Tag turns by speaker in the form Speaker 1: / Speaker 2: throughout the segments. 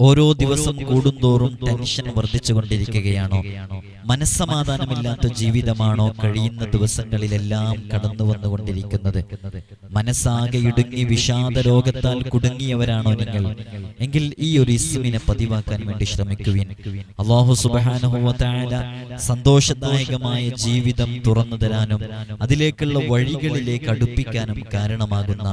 Speaker 1: ഓരോ ദിവസം കൂടുന്തോറും ടെൻഷൻ വർദ്ധിച്ചുകൊണ്ടിരിക്കുകയാണോ? മനസ്സമാധാനമില്ലാത്ത ജീവിതമാണോ കഴിയുന്ന ദിവസങ്ങളിലെല്ലാം കടന്നു വന്നുകൊണ്ടിരിക്കുന്നത് മനസ്സാകെ ഇടുങ്ങി വിഷാദ രോഗത്താൽ കുടുങ്ങിയവരാണോ നിങ്ങൾ? എങ്കിൽ ഈ ഒരു ഇസ്മിനെ പതിവാക്കാൻ വേണ്ടി ശ്രമിക്കുവിൻ. അള്ളാഹു സുബാനുഭവത്തായ സന്തോഷദായകമായ ജീവിതം തുറന്നു തരാനും അതിലേക്കുള്ള വഴികളിലേക്ക് അടുപ്പിക്കാനും കാരണമാകുന്ന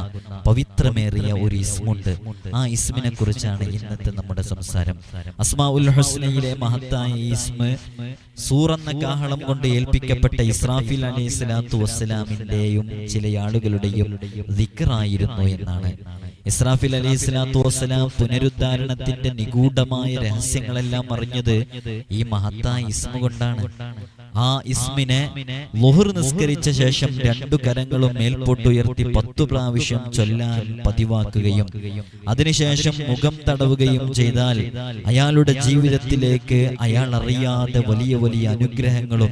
Speaker 1: പവിത്രമേറിയ ഒരു ഇസ്മുണ്ട്. ആ ഇസ്മിനെ കുറിച്ചാണ് ഇന്നത്തെ നമ്മുടെ സംസാരം. അസ്മാ ഉൽ ഹുസ്നയിലെ മഹത്തായ ഇസ്മ സൂറെന്ന കാഹളം കൊണ്ട് ഏൽപ്പിക്കപ്പെട്ട ഇസ്രാഫിൽ അലൈഹി സ്വലാത്തു വസ്സലാമിന്റെയും ചില ആളുകളുടെയും ദിക്റായിരുന്നു എന്നാണ്. ഇസ്രാഫിൽ അലൈഹി സ്വലാത്തു വസ്സലാം പുനരുദ്ധാരണത്തിന്റെ നിഗൂഢമായ രഹസ്യങ്ങളെല്ലാം അറിഞ്ഞത് ഈ മഹത്തായ ഇസ്മ കൊണ്ടാണ്. ആ ഇസ്മിനെ ലുഹർ നിസ്കരിച്ച ശേഷം രണ്ടു കരങ്ങളും മേൽപോട്ടുയർത്തി പത്തു പ്രാവശ്യം ചൊല്ലാൻ പതിവാക്കുകയും അതിനുശേഷം മുഖം തടവുകയും ചെയ്താൽ അയാളുടെ ജീവിതത്തിലേക്ക് അയാൾ അറിയാതെ വലിയ വലിയ അനുഗ്രഹങ്ങളും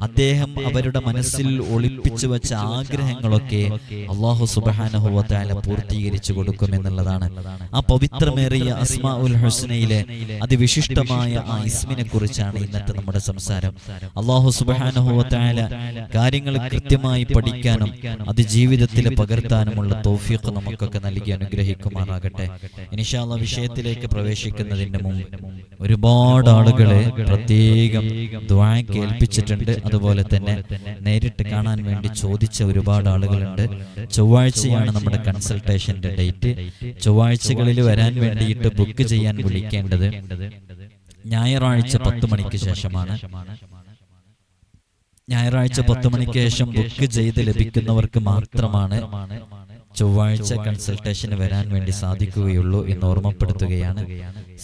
Speaker 1: അദ്ദേഹം അവരുടെ മനസ്സിൽ ഒളിപ്പിച്ചു വെച്ച ആഗ്രഹങ്ങളൊക്കെ അള്ളാഹു സുബാനഹുവത്താല പൂർത്തീകരിച്ചു കൊടുക്കുമെന്നുള്ളതാണ് ആ പവിത്രമേറിയ അസ്മാ ഉൽ ഹുസ്നയിലെ അതിവിശിഷ്ടമായ ആ ഇസ്മിനെ കുറിച്ചാണ് ഇന്നത്തെ നമ്മുടെ സംസാരം. അള്ളാഹു സുബാനഹുവല കാര്യങ്ങൾ കൃത്യമായി പഠിക്കാനും അത് ജീവിതത്തിൽ പകർത്താനുമുള്ള തോഫിയൊക്കെ നമുക്കൊക്കെ നൽകി അനുഗ്രഹിക്കുമാറാകട്ടെ. ഇനിഷാള്ള വിഷയത്തിലേക്ക് പ്രവേശിക്കുന്നതിന് മുമ്പ് ഒരുപാട് ആളുകളെ പ്രത്യേകം ദ്വാ കേൾപ്പിച്ചിട്ടുണ്ട്. അതുപോലെ തന്നെ നേരിട്ട് കാണാൻ വേണ്ടി ചോദിച്ച ഒരുപാട് ആളുകളുണ്ട്. ചൊവ്വാഴ്ചയാണ് നമ്മുടെ കൺസൾട്ടേഷന്റെ ഡേറ്റ്. ചൊവ്വാഴ്ചകളിൽ വരാൻ വേണ്ടിയിട്ട് ബുക്ക് ചെയ്യാൻ വിളിക്കേണ്ടത് ഞായറാഴ്ച പത്ത് മണിക്ക് ശേഷമാണ്. ഞായറാഴ്ച പത്ത് മണിക്ക് ശേഷം ബുക്ക് ചെയ്ത് ലഭിക്കുന്നവർക്ക് മാത്രമാണ് ചൊവ്വാഴ്ച കൺസൾട്ടേഷന് വരാൻ വേണ്ടി സാധിക്കുകയുള്ളൂ എന്ന് ഓർമ്മപ്പെടുത്തുകയാണ്.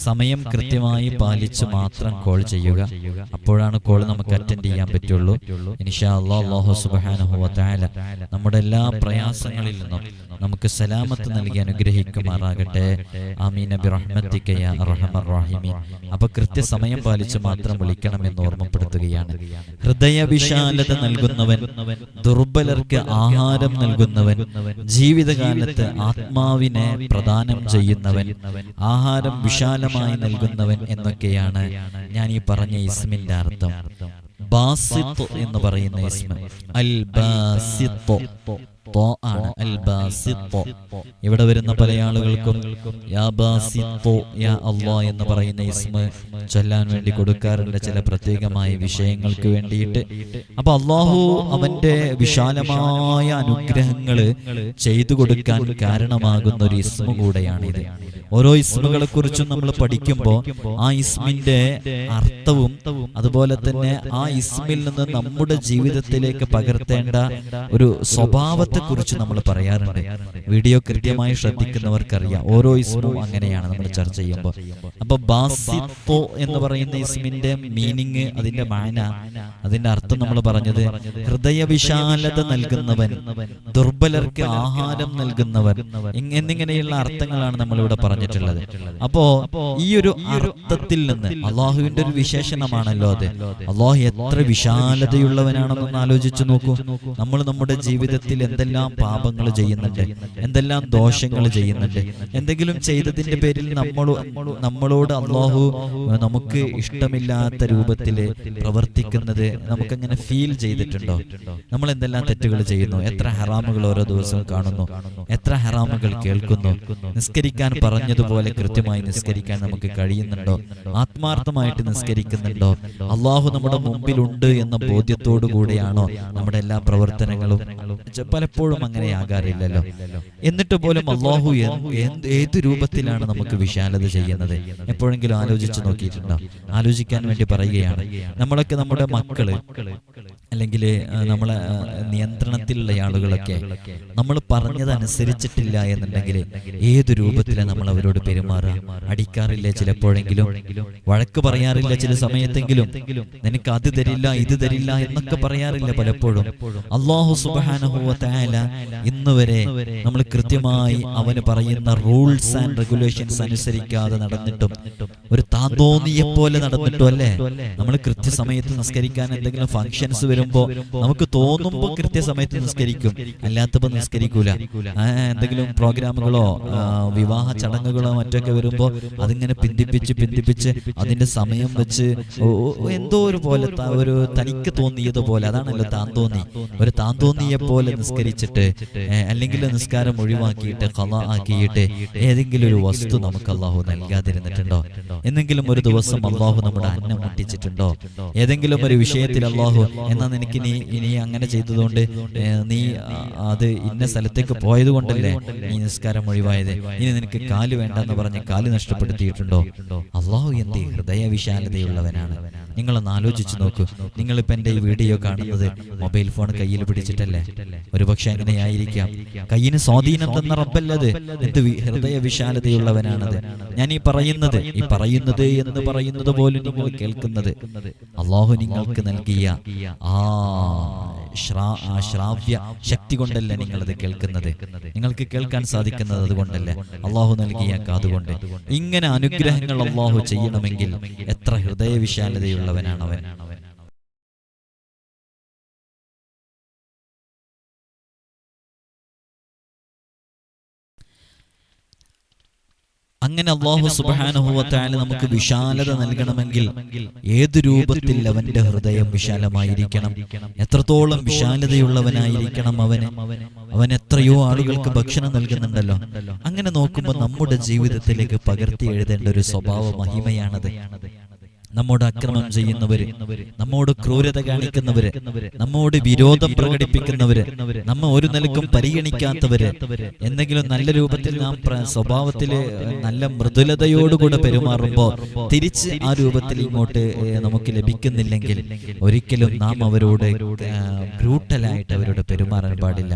Speaker 1: സമയം കൃത്യമായി പാലിച്ച് മാത്രം കോൾ ചെയ്യുക. അപ്പോഴാണ് കോൾ നമുക്ക് അറ്റൻഡ് ചെയ്യാൻ പറ്റുള്ളൂ. ഇൻഷാ അള്ളാഹു സുബാനുഹുല നമ്മുടെ എല്ലാ പ്രയാസങ്ങളിൽ നിന്നും നമുക്ക് സലാമത്ത് നൽകി അനുഗ്രഹിക്കുമാറാകട്ടെ. ആമീൻ. നബി റഹ്മത്തിക്കയ റഹമർ റഹിമീൻ. അപ്പൊ കൃത്യസമയം പാലിച്ച് മാത്രം വിളിക്കണം എന്ന് ഓർമ്മപ്പെടുത്തുകയാണ്. ഹൃദയവിശാലത നൽകുന്നവൻ ദുർബലർക്ക് ആഹാരം നൽകുന്നവൻ ജീവിതകാലത്ത് ആത്മാവിനെ പ്രദാനം ചെയ്യുന്നവൻ ആഹാരം വിശാലമായി നൽകുന്നവൻ എന്നൊക്കെയാണ് ഞാൻ ഈ പറഞ്ഞ ഇസ്മിന്റെ അർത്ഥം. ബാസിത്ത് എന്ന് പറയുന്ന ഇസ്മ. അൽ ബാസിത്ത് ആണ്. ഇവിടെ വരുന്ന പല ആളുകൾക്കും യാ യാ എന്ന് പറയുന്ന ഇസ്മ ചൊല്ലാൻ വേണ്ടി കൊടുക്കാറുണ്ട് ചില പ്രത്യേകമായ വിഷയങ്ങൾക്ക് വേണ്ടിയിട്ട്. അപ്പൊ അള്ളാഹു അവന്റെ വിശാലമായ അനുഗ്രഹങ്ങൾ ചെയ്തു കൊടുക്കാൻ കാരണമാകുന്ന ഒരു ഇസ്മ കൂടെയാണിത്. ഓരോ ഇസ്മുകളെ കുറിച്ചും നമ്മൾ പഠിക്കുമ്പോൾ ആ ഇസ്മിന്റെ അർത്ഥവും അതുപോലെ തന്നെ ആ ഇസ്മിൽ നിന്ന് നമ്മുടെ ജീവിതത്തിലേക്ക് പകർത്തേണ്ട ഒരു സ്വഭാവത്തെ കുറിച്ച് നമ്മൾ പറയാറുണ്ട്. വീഡിയോ കൃത്യമായി ശ്രദ്ധിക്കുന്നവർക്കറിയാം. ഓരോ ഇസ്മും അങ്ങനെയാണ് നമ്മൾ ചർച്ച ചെയ്യുമ്പോൾ. അപ്പൊ ബാസിത്തോ എന്ന് പറയുന്ന ഇസ്മിന്റെ മീനിങ് അതിന്റെ മാന അതിന്റെ അർത്ഥം നമ്മൾ പറഞ്ഞത് ഹൃദയവിശാലത നൽകുന്നവൻ ദുർബലർക്ക് ആഹാരം നൽകുന്നവൻ എന്നിങ്ങനെയുള്ള അർത്ഥങ്ങളാണ് നമ്മൾ ഇവിടെ പറഞ്ഞിട്ടുള്ളത്. അപ്പോ ഈ ഒരു അർത്ഥത്തിൽ നിന്ന് അള്ളാഹുവിന്റെ ഒരു വിശേഷണമാണല്ലോ അത്. അള്ളാഹു എത്ര വിശാലതയുള്ളവനാണെന്നൊന്ന് ആലോചിച്ചു നോക്കൂ. നമ്മൾ നമ്മുടെ ജീവിതത്തിൽ എന്തെല്ലാം പാപങ്ങൾ ചെയ്യുന്നുണ്ട് എന്തെല്ലാം ദോഷങ്ങൾ ചെയ്യുന്നുണ്ട് എന്തെങ്കിലും ചെയ്തതിന്റെ പേരിൽ നമ്മൾ നമ്മളോട് അള്ളാഹു നമുക്ക് ഇഷ്ടമില്ലാത്ത രൂപത്തിൽ പ്രവർത്തിക്കുന്നത് നമുക്കങ്ങനെ ഫീൽ ചെയ്തിട്ടുണ്ടോ? നമ്മൾ എന്തെല്ലാം തെറ്റുകൾ ചെയ്യുന്നു? എത്ര ഹറാമുകൾ ഓരോ ദിവസവും കാണുന്നു? എത്ര ഹറാമുകൾ കേൾക്കുന്നു? നിസ്കരിക്കാൻ പറഞ്ഞതുപോലെ കൃത്യമായി നിസ്കരിക്കാൻ നമുക്ക് കഴിയുന്നുണ്ടോ? ആത്മാർത്ഥമായിട്ട് നിസ്കരിക്കുന്നുണ്ടോ? അള്ളാഹു നമ്മുടെ മുമ്പിലുണ്ട് എന്ന ബോധ്യത്തോടു കൂടിയാണോ നമ്മുടെ എല്ലാ പ്രവർത്തനങ്ങളും? ച- പലപ്പോഴും അങ്ങനെ ആകാറില്ലല്ലോ. എന്നിട്ട് പോലും അള്ളാഹു ഏത് രൂപത്തിലാണ് നമുക്ക് വിശാലത ചെയ്യുന്നത്? എപ്പോഴെങ്കിലും ആലോചിച്ച് നോക്കിയിട്ടുണ്ടോ? ആലോചിക്കാൻ വേണ്ടി പറയുകയാണ്. നമ്മളൊക്കെ നമ്മുടെ മക്കൾ അല്ലെങ്കിൽ നമ്മളെ നിയന്ത്രണത്തിലുള്ള ആളുകളൊക്കെ നമ്മൾ പറഞ്ഞതനുസരിച്ചിട്ടില്ല എന്നുണ്ടെങ്കിൽ ഏത് രൂപത്തിലാണ് നമ്മൾ അവരോട് പെരുമാറുക? അടിക്കാറില്ല ചിലപ്പോഴെങ്കിലും വഴക്ക് പറയാറില്ല ചില സമയത്തെങ്കിലും നിനക്ക് അത് തരില്ല ഇത് തരില്ല എന്നൊക്കെ പറയാറില്ല പലപ്പോഴും. അള്ളാഹു സുബാനഹുവ തആല ഇന്ന് വരെ നമ്മൾ കൃത്യമായി അവന് പറയുന്ന റൂൾസ് ആൻഡ് റെഗുലേഷൻസ് അനുസരിക്കാതെ നടന്നിട്ടും ഒരു താന്തോന്നിയെ പോലെ നടന്നിട്ടും അല്ലേ? നമ്മൾ കൃത്യസമയത്ത് നിസ്കരിക്കാൻ എന്തെങ്കിലും എന്തെങ്കിലും ഫംഗ്ഷൻസ് വരുമ്പോ നമുക്ക് തോന്നുമ്പോൾ കൃത്യസമയത്ത് നിസ്കരിക്കും. അല്ലാത്തപ്പോ നിസ്കരിക്കൂല. എന്തെങ്കിലും പ്രോഗ്രാമുകളോ വിവാഹ ചടങ്ങുകളോ മറ്റൊക്കെ വരുമ്പോ അതിങ്ങനെ പിന്തിപ്പിച്ച് പിന്തിപ്പിച്ച് അതിന്റെ സമയം വെച്ച് എന്തോ ഒരു പോലെ ഒരു തനിക്ക് തോന്നിയത് പോലെ അതാണല്ലോ താൻ തോന്നി. ഒരു താൻ തോന്നിയ പോലെ നിസ്കരിച്ചിട്ട് അല്ലെങ്കിൽ നിസ്കാരം ഒഴിവാക്കിയിട്ട് കല ആക്കിയിട്ട് ഏതെങ്കിലും ഒരു വസ്തു നമുക്ക് അള്ളാഹു നൽകാതിരുന്നിട്ടുണ്ടോ? എന്തെങ്കിലും ഒരു ദിവസം അള്ളാഹു നമ്മുടെ അന്നം മുട്ടിച്ചിട്ടുണ്ടോ ഏതെങ്കിലും ഒരു വിഷയത്തിൽ അള്ളാഹു എന്നാ നിനക്ക് നീ ഇനി അങ്ങനെ ചെയ്തതുകൊണ്ട് നീ അത് ഇന്ന സ്ഥലത്തേക്ക് പോയത് കൊണ്ടല്ലേ നീ നിസ്കാരം ഒഴിവായത്? ഇനി നിനക്ക് കാൽ വേണ്ടെന്ന് പറഞ്ഞ് കാൽ നഷ്ടപ്പെടുത്തിയിട്ടുണ്ടോ? അള്ളാഹു എന്ത് ഹൃദയ വിശാലതയുള്ളവനാണ് നിങ്ങളൊന്ന് ആലോചിച്ച് നോക്കൂ. നിങ്ങളിപ്പോ എന്റെ ഈ വീഡിയോ കാണുന്നത് മൊബൈൽ ഫോൺ കയ്യിൽ പിടിച്ചിട്ടല്ലേ? ഒരുപക്ഷെ അങ്ങനെയായിരിക്കാം. കയ്യിന് സ്വാധീനം തന്ന റബ്ബല്ലത്. എന്ത് ഹൃദയ വിശാലതയുള്ളവനാണത് ഞാൻ ഈ പറയുന്നത് ഈ പറയുന്നത് എന്ന് പറയുന്നത് പോലും നിങ്ങൾ കേൾക്കുന്നത്. അള്ളാഹു നിങ്ങൾക്ക് നൽകിയ ആ ശ്രാവ്യ ശക്തി കൊണ്ടല്ല നിങ്ങളത് കേൾക്കുന്നത്? നിങ്ങൾക്ക് കേൾക്കാൻ സാധിക്കുന്നത് അതുകൊണ്ടല്ല? അള്ളാഹു നൽകിയ കാതുകൊണ്ട്. ഇങ്ങനെ അനുഗ്രഹങ്ങൾ അള്ളാഹു ചെയ്യണമെങ്കിൽ എത്ര ഹൃദയവിശാലതയുള്ളവനാണ് അവൻ അങ്ങനെ അള്ളാഹു സുബാനുഭവത്തായ നമുക്ക് വിശാലത നൽകണമെങ്കിൽ ഏത് രൂപത്തിൽ അവന്റെ ഹൃദയം വിശാലമായിരിക്കണം? എത്രത്തോളം വിശാലതയുള്ളവനായിരിക്കണം അവന്? അവൻ എത്രയോ ആളുകൾക്ക് ഭക്ഷണം നൽകുന്നുണ്ടല്ലോ. അങ്ങനെ നോക്കുമ്പോൾ നമ്മുടെ ജീവിതത്തിലേക്ക് പകർത്തി എഴുതേണ്ട ഒരു സ്വഭാവ മഹിമയാണത് നമ്മോട് അക്രമം ചെയ്യുന്നവര് നമ്മോട് ക്രൂരത കാണിക്കുന്നവര് നമ്മോട് വിരോധം പ്രകടിപ്പിക്കുന്നവര് നമ്മ ഒരു നിലക്കും പരിഗണിക്കാത്തവര് എന്തെങ്കിലും നല്ല രൂപത്തിൽ നാം സ്വഭാവത്തിൽ നല്ല മൃദുലതയോടുകൂടെ പെരുമാറുമ്പോ തിരിച്ച് ആ രൂപത്തിൽ ഇങ്ങോട്ട് നമുക്ക് ലഭിക്കുന്നില്ലെങ്കിൽ ഒരിക്കലും നാം അവരോട് ബ്രൂട്ടലായിട്ട് അവരോട് പെരുമാറാൻ പാടില്ല.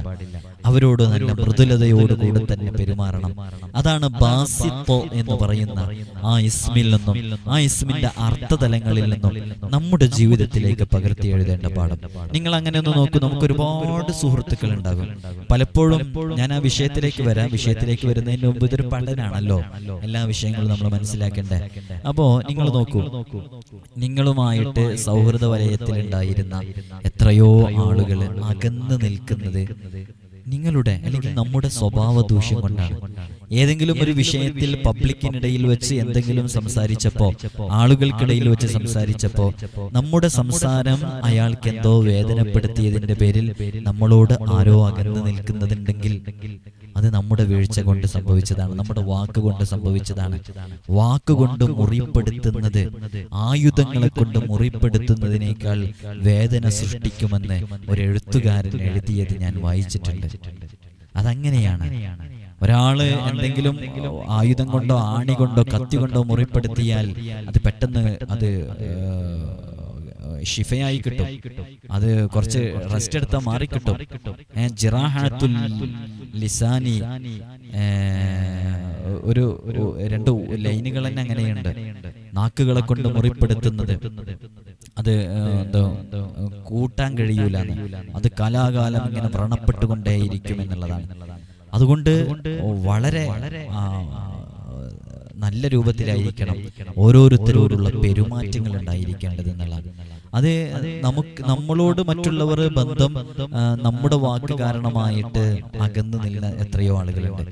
Speaker 1: അവരോട് നല്ല മൃദുലതയോടുകൂടെ തന്നെ പെരുമാറണം. അതാണ് ബാസിത്തോ എന്ന് പറയുന്ന ആ ഇസ്മിൽ നിന്നും ആ ഇസ്മിന്റെ അർത്ഥതലങ്ങളിൽ നിന്നും നമ്മുടെ ജീവിതത്തിലേക്ക് പകർത്തി എഴുതേണ്ട പാഠം. നിങ്ങൾ അങ്ങനെ ഒന്ന് നോക്കൂ നമുക്ക് ഒരുപാട് സുഹൃത്തുക്കൾ ഉണ്ടാകും. പലപ്പോഴും ഞാൻ ആ വിഷയത്തിലേക്ക് വരാം. വിഷയത്തിലേക്ക് വരുന്നതിന് മുമ്പ് ഇതൊരു പഠനാണല്ലോ. എല്ലാ വിഷയങ്ങളും നമ്മൾ മനസ്സിലാക്കണ്ടേ. അപ്പോ നിങ്ങൾ നോക്കൂ നിങ്ങളുമായിട്ട് സൗഹൃദ വലയത്തിൽ ഉണ്ടായിരുന്ന എത്രയോ ആളുകൾ അകന്നു നിൽക്കുന്നത് നിങ്ങളുടെ അല്ലെങ്കിൽ നമ്മുടെ സ്വഭാവ ദൂഷ്യം കൊണ്ടാണ്. ഏതെങ്കിലും ഒരു വിഷയത്തിൽ പബ്ലിക്കിനിടയിൽ വെച്ച് എന്തെങ്കിലും സംസാരിച്ചപ്പോ ആളുകൾക്കിടയിൽ വെച്ച് സംസാരിച്ചപ്പോ നമ്മുടെ സംസാരം അയാൾക്ക് എന്തോ വേദനപ്പെടുത്തിയതിന്റെ പേരിൽ നമ്മളോട് ആരോ അകന്നു നിൽക്കുന്നതുണ്ടെങ്കിൽ അത് നമ്മുടെ വീഴ്ച കൊണ്ട് സംഭവിച്ചതാണ്. നമ്മുടെ വാക്ക് കൊണ്ട് സംഭവിച്ചതാണ്. വാക്കുകൊണ്ട് മുറിപ്പെടുത്തുന്നത് ആയുധങ്ങളെ കൊണ്ട് മുറിപ്പെടുത്തുന്നതിനേക്കാൾ വേദന സൃഷ്ടിക്കുമെന്ന് ഒരു എഴുത്തുകാരൻ എഴുതിയത് ഞാൻ വായിച്ചിട്ടുണ്ട്. അതങ്ങനെയാണ്. ഒരാൾ എന്തെങ്കിലും ആയുധം കൊണ്ടോ ആണി കൊണ്ടോ കത്തി കൊണ്ടോ മുറിപ്പെടുത്തിയാൽ അത് പെട്ടെന്ന് അത് ഷിഫയായി കിട്ടും. അത് കുറച്ച് റെസ്റ്റ് എടുത്താൽ മാറിക്കിട്ടും കിട്ടും. ജിറാഹത്തുൽ ലിസാനി. ഒരു രണ്ട് ലൈനുകൾ തന്നെ അങ്ങനെയുണ്ട്. നാക്കുകളെ കൊണ്ട് മുറിപ്പെടുത്തുന്നത്. അത് എന്തോ കൂട്ടാൻ കഴിയൂല അത് കലാകാലം ഇങ്ങനെ വ്രണപ്പെട്ടുകൊണ്ടേയിരിക്കും എന്നുള്ളതാണ്. അതുകൊണ്ട് വളരെ നല്ല രൂപത്തിലായിരിക്കണം ഓരോരുത്തരോടുള്ള പെരുമാറ്റങ്ങൾ ഉണ്ടായിരിക്കേണ്ടത് എന്നുള്ളത് അത് നമുക്ക് നമ്മളോട് മറ്റുള്ളവർ ബന്ധം നമ്മുടെ വാക്ക് കാരണമായിട്ട് അകന്നു നിന്ന എത്രയോ ആളുകളുണ്ട്.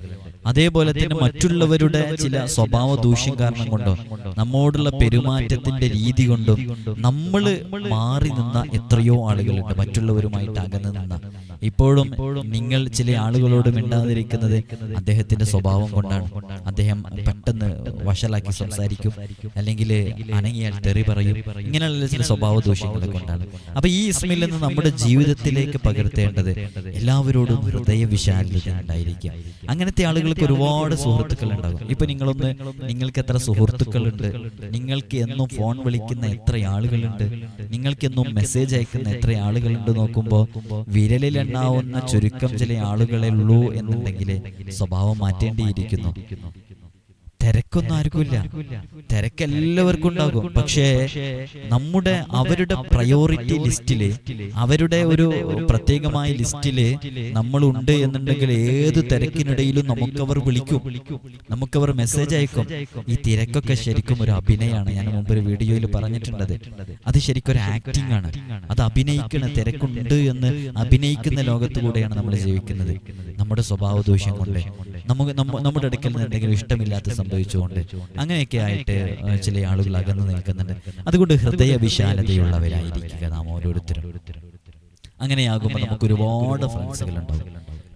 Speaker 1: അതേപോലെ തന്നെ മറ്റുള്ളവരുടെ ചില സ്വഭാവ ദൂഷ്യം കാരണം കൊണ്ടോ നമ്മോടുള്ള പെരുമാറ്റത്തിന്റെ രീതി കൊണ്ടും നമ്മൾ മാറി നിന്ന എത്രയോ ആളുകളുണ്ട് മറ്റുള്ളവരുമായിട്ട് അകന്നു നിന്ന ഇപ്പോഴും നിങ്ങൾ ചില ആളുകളോട് മിണ്ടാതിരിക്കുന്നത് അദ്ദേഹത്തിന്റെ സ്വഭാവം കൊണ്ടാണ്. അദ്ദേഹം പെട്ടെന്ന് വഷളാക്കി സംസാരിക്കും. അല്ലെങ്കിൽ അനങ്ങിയാൽ തെറി പറയും. ഇങ്ങനെയുള്ള ചില സ്വഭാവ ദോഷങ്ങളെ കൊണ്ടാണ്. അപ്പൊ ഈ ഇസ്മിൽ നിന്ന് നമ്മുടെ ജീവിതത്തിലേക്ക് പകർത്തേണ്ടത് എല്ലാവരോടും ഹൃദയ വിശാലത ഉണ്ടായിരിക്കുക അങ്ങനത്തെ ആളുകൾക്ക് ഒരുപാട് സുഹൃത്തുക്കൾ ഉണ്ടാകും. ഇപ്പൊ നിങ്ങളൊന്ന് നിങ്ങൾക്ക് എത്ര സുഹൃത്തുക്കളുണ്ട്? നിങ്ങൾക്ക് എന്നും ഫോൺ വിളിക്കുന്ന എത്ര ആളുകളുണ്ട്? നിങ്ങൾക്ക് എന്നും മെസ്സേജ് അയക്കുന്ന എത്ര ആളുകളുണ്ട് നോക്കുമ്പോൾ വിരലിലെണ്ണാവുന്ന ചുരുക്കം ചില ആളുകളെ ഉള്ളൂ എന്നുണ്ടെങ്കിൽ സ്വഭാവം മാറ്റേണ്ടിയിരിക്കുന്നു. തിരക്കൊന്നും ആർക്കുമില്ല. തിരക്ക് എല്ലാവർക്കും ഉണ്ടാകും. പക്ഷേ നമ്മുടെ അവരുടെ പ്രയോറിറ്റി ലിസ്റ്റിൽ അവരുടെ ഒരു പ്രത്യേകമായ ലിസ്റ്റിൽ നമ്മളുണ്ട് എന്നുണ്ടെങ്കിൽ ഏത് തിരക്കിനിടയിലും നമുക്കവർ വിളിക്കും. നമുക്കവർ മെസ്സേജ് അയക്കും. ഈ തിരക്കൊക്കെ ശരിക്കും ഒരു അഭിനയമാണ്. ഞാൻ മുമ്പ് ഒരു വീഡിയോയിൽ പറഞ്ഞിട്ടുണ്ട്. അത് ശരിക്കും ഒരു ആക്ടിംഗ് ആണ്. അത് അഭിനയിക്കണ തിരക്കുണ്ട് എന്ന് അഭിനയിക്കുന്ന ലോകത്ത് കൂടെയാണ് നമ്മൾ ജീവിക്കുന്നത്. നമ്മുടെ സ്വഭാവ ദൂഷ്യം കൊണ്ട്. നമുക്ക് നമ്മുടെ അടുക്കൽ നിന്ന് എന്തെങ്കിലും ഇഷ്ടമില്ലാത്ത സംഭവിച്ചുകൊണ്ട് അങ്ങനെയൊക്കെ ആയിട്ട് ചില ആളുകൾ അകന്നു നിൽക്കുന്നുണ്ട്. അതുകൊണ്ട് ഹൃദയ വിശാലതയുള്ളവരായിരിക്കുക നാം ഓരോരുത്തരും. അങ്ങനെയാകുമ്പോൾ നമുക്ക് ഒരുപാട് ഫ്രണ്ട്സുകൾ ഉണ്ടാവും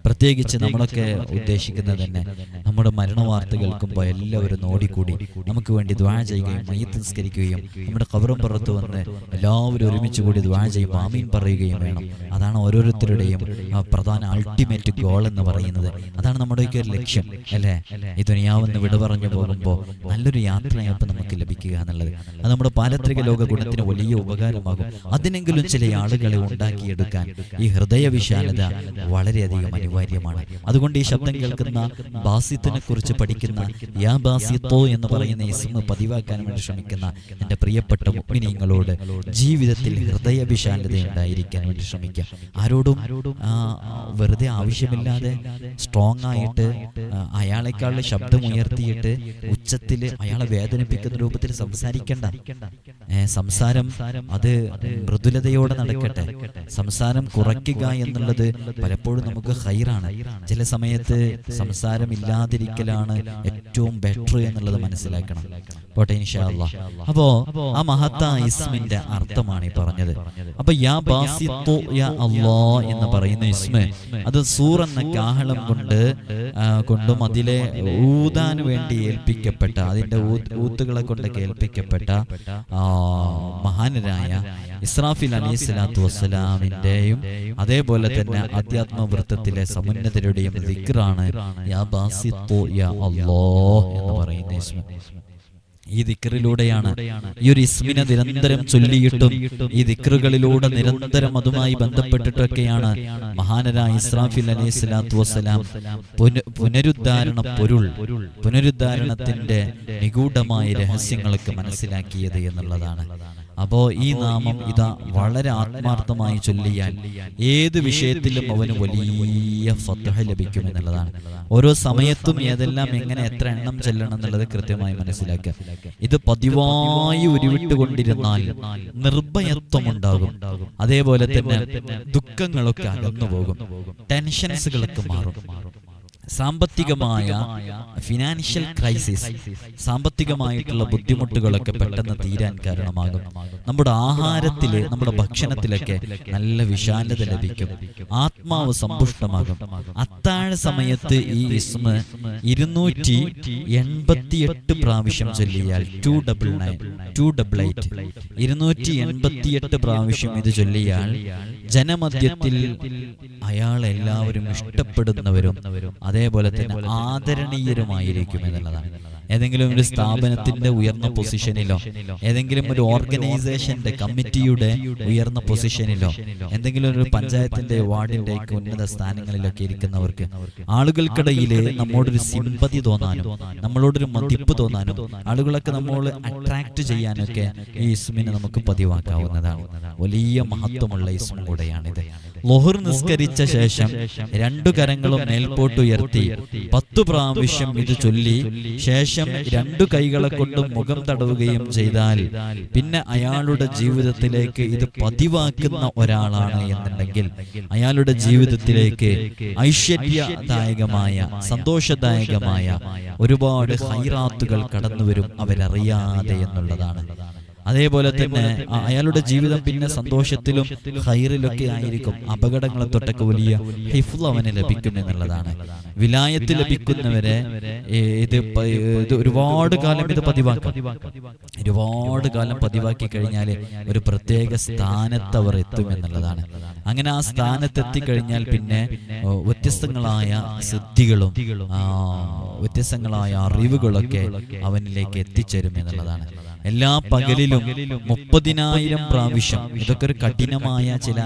Speaker 1: പ്രത്യേകിച്ച് നമ്മളൊക്കെ ഉദ്ദേശിക്കുന്നത് തന്നെ നമ്മുടെ മരണവാർത്ത കേൾക്കുമ്പോൾ എല്ലാവരും ഓടിക്കൂടി നമുക്ക് വേണ്ടി ദ്വാ ചെയ്യുകയും മയ്യത്ത് നിസ്കരിക്കുകയും നമ്മുടെ കവറും പുറത്ത് വന്ന് എല്ലാവരും ഒരുമിച്ച് കൂടി ദ്വാ ചെയ്യും ആമീൻ പറയുകയും വേണം. അതാണ് ഓരോരുത്തരുടെയും പ്രധാന അൾട്ടിമേറ്റ് ഗോൾ എന്ന് പറയുന്നത് അതാണ് നമ്മുടെയൊക്കെ ഒരു ലക്ഷ്യം അല്ലേ? ഈ ദുനിയാവെന്ന് വിട പറഞ്ഞു പോകുമ്പോൾ നല്ലൊരു യാത്രയാപ്പ് നമുക്ക് ലഭിക്കുക എന്നുള്ളത്. അത് നമ്മുടെ പാരത്രിക ലോക ഗുണത്തിന് വലിയ ഉപകാരമാകും. അതിനെങ്കിലും ചില ആളുകളെ ഉണ്ടാക്കിയെടുക്കാൻ ഈ ഹൃദയ വിശാലത വളരെയധികം അനിവാര്യമാണ്. അതുകൊണ്ട് ഈ ശബ്ദം കേൾക്കുന്ന ബാസിത്തിനെ കുറിച്ച് പഠിക്കുന്ന യാ ബാസിത്തോ എന്ന് പറയുന്ന ഇസ്മ പതിവാക്കാൻ വേണ്ടി ശ്രമിക്കുന്ന എന്റെ പ്രിയപ്പെട്ട മുഗ്മിനീങ്ങളോട് ജീവിതത്തിൽ ഹൃദയവിശാലത ഉണ്ടായിരിക്കാൻ വേണ്ടി ശ്രമിക്കുക. ആരോടും വെറുതെ ആവശ്യമില്ലാതെ സ്ട്രോങ് ആയിട്ട് അയാളെക്കാളുടെ ശബ്ദം ഉയർത്തിയിട്ട് ഉച്ചത്തിൽ അയാളെ വേദനിപ്പിക്കുന്ന രൂപത്തിൽ സംസാരിക്കണ്ട. സംസാരം അത് മൃദുലതയോടെ നടക്കട്ടെ. സംസാരം കുറയ്ക്കുക എന്നുള്ളത് പലപ്പോഴും നമുക്ക് ഹൈറാണ് ചില സമയത്ത് സംസാരമില്ലാതിരിക്കലാണ് ഏറ്റവും ബെറ്റർ എന്നുള്ളത് മനസ്സിലാക്കണം. പോട്ടെ ഇൻഷാല്ല അപ്പോ ആ മഹത്ത ഇസ്മിന്റെ അർത്ഥമാണ് ഈ പറഞ്ഞത്. അപ്പൊ യാ ബാസിത്തു യാ എന്ന് പറയുന്ന ഇസ്മ. അത് സൂർ എന്ന കാഹളം കൊണ്ട് കൊണ്ടും അതിലെ ഊതാൻ വേണ്ടി ഏൽപ്പിക്കപ്പെട്ട അതിന്റെ ഊത്ത് ഊത്തുകളെ കൊണ്ട് കേൾപ്പിക്കപ്പെട്ട ആ, മഹാനരായ ഇസ്രാഫിൽ അലൈഹി സ്വലാത്തു വസ്സലാമിന്റെയും അതേപോലെ തന്നെ അധ്യാത്മവൃത്തത്തിലെ സമുന്നതരുടെയും ദിക്റാണ് യാ ബാസിത്തു യാ എന്ന് പറയുന്ന ഇസ്മ. ഈ ദിക്കറിലൂടെയാണ് ഈ ഒരു ഇസ്മിനെ നിരന്തരം ചൊല്ലിയിട്ടും ഈ ദിക്കറുകളിലൂടെ നിരന്തരം അതുമായി ബന്ധപ്പെട്ടിട്ടൊക്കെയാണ് മഹാനരായ ഇസ്രാഫിൽ അലൈഹി സ്വലാത്തു വസ്സലാം പുനരുദ്ധാരണ പൊരുൾ പുനരുദ്ധാരണത്തിന്റെ നിഗൂഢമായ രഹസ്യങ്ങളൊക്കെ മനസ്സിലാക്കിയത് എന്നുള്ളതാണ്. അപ്പോ ഈ നാമം ഇതാ വളരെ ആത്മാർത്ഥമായി ചൊല്ലിയാൽ ഏത് വിഷയത്തിലും അവന് വലിയ ഫത്തഹ ലഭിക്കും എന്നുള്ളതാണ് ഓരോ സമയത്തും ഏതെല്ലാം എങ്ങനെ എത്ര എണ്ണം ചെല്ലണം എന്നുള്ളത് കൃത്യമായി മനസ്സിലാക്കുക. ഇത് പതിവായി ഉരുവിട്ടുകൊണ്ടിരുന്നാൽ നിർഭയത്വം ഉണ്ടാകും. അതേപോലെ തന്നെ ദുഃഖങ്ങളൊക്കെ അകന്നു പോകും ടെൻഷൻസുകളൊക്കെ മാറും. സാമ്പത്തികമായ ഫിനാൻഷ്യൽ ക്രൈസിസ് സാമ്പത്തികമായിട്ടുള്ള ബുദ്ധിമുട്ടുകളൊക്കെ പെട്ടെന്ന് തീരാൻ കാരണമാകും. നമ്മുടെ ആഹാരത്തിൽ നമ്മുടെ ഭക്ഷണത്തിലൊക്കെ നല്ല വിശാലത ലഭിക്കും. ആത്മാവ് സമ്പുഷ്ടമാകും. അത്താഴ സമയത്ത് ഈ ഇസ്മ ഇരുന്നൂറ്റി എൺപത്തി എട്ട് പ്രാവശ്യം ചൊല്ലിയാൽ two double nine two double eight ഇരുന്നൂറ്റി എൺപത്തി എട്ട് പ്രാവശ്യം ഇത് ചൊല്ലിയാൽ ജനമധ്യത്തിൽ അയാൾ എല്ലാവരും ഇഷ്ടപ്പെടുന്നവരും അതേപോലെ തന്നെ ആദരണീയരുമായിരിക്കും എന്നുള്ളതാണ്. ഏതെങ്കിലും ഒരു സ്ഥാപനത്തിന്റെ ഉയർന്ന പൊസിഷനിലോ ഏതെങ്കിലും ഒരു ഓർഗനൈസേഷന്റെ കമ്മിറ്റിയുടെ ഉയർന്ന പൊസിഷനിലോ എന്തെങ്കിലും ഒരു പഞ്ചായത്തിന്റെ വാർഡിന്റെ ഉന്നത സ്ഥാനങ്ങളിലൊക്കെ ഇരിക്കുന്നവർക്ക് ആളുകൾക്കിടയിൽ നമ്മോടൊരു സിമ്പതി തോന്നാനും നമ്മളോടൊരു മതിപ്പ് തോന്നാനും ആളുകളൊക്കെ നമ്മൾ അട്രാക്ട് ചെയ്യാനൊക്കെ ഈ ഇസ്മിനെ നമുക്ക് പതിവാക്കാവുന്നതാണ്. വലിയ മഹത്വമുള്ള ഇസ്മ കൂടെയാണിത്. ലൊഹർ നിസ്കരിച്ച ശേഷം രണ്ടു കരങ്ങളും മേൽപോട്ടുയർത്തി പത്തു പ്രാവശ്യം ഇത് ചൊല്ലി ശേഷം രണ്ടു കൈകളെ കൊണ്ട് മുഖം തടവുകയും ചെയ്താൽ പിന്നെ അയാളുടെ ജീവിതത്തിലേക്ക് ഇത് പതിവാക്കുന്ന ഒരാളാണ് എന്നുണ്ടെങ്കിൽ അയാളുടെ ജീവിതത്തിലേക്ക് ഐശ്വര്യദായകമായ സന്തോഷദായകമായ ഒരുപാട് ഹൈറാത്തുകൾ കടന്നുവരും അവരറിയാതെ എന്നുള്ളതാണ്. അതേപോലെ തന്നെ അയാളുടെ ജീവിതം പിന്നെ സന്തോഷത്തിലും ഹൈറിലൊക്കെ ആയിരിക്കും അപകടങ്ങളെ തൊട്ടൊക്കെ വലിയ ഹിഫ്ല് അവന് ലഭിക്കും എന്നുള്ളതാണ്. വിലായത്ത് ലഭിക്കുന്നവരെ ഇത് ഇത് ഒരുപാട് കാലം ഇത് പതിവാക്കാം. ഒരുപാട് കാലം പതിവാക്കി കഴിഞ്ഞാൽ ഒരു പ്രത്യേക സ്ഥാനത്ത് അവർ എത്തും എന്നുള്ളതാണ്. അങ്ങനെ ആ സ്ഥാനത്തെത്തി കഴിഞ്ഞാൽ പിന്നെ വ്യത്യസ്തങ്ങളായ സിദ്ധികളും ആ, വ്യത്യസ്തങ്ങളായ അറിവുകളൊക്കെ അവനിലേക്ക് എത്തിച്ചേരും എന്നുള്ളതാണ്. എല്ലാ പകലിലും മുപ്പതിനായിരം പ്രാവശ്യം ഇതൊക്കെ ഒരു കഠിനമായ ചില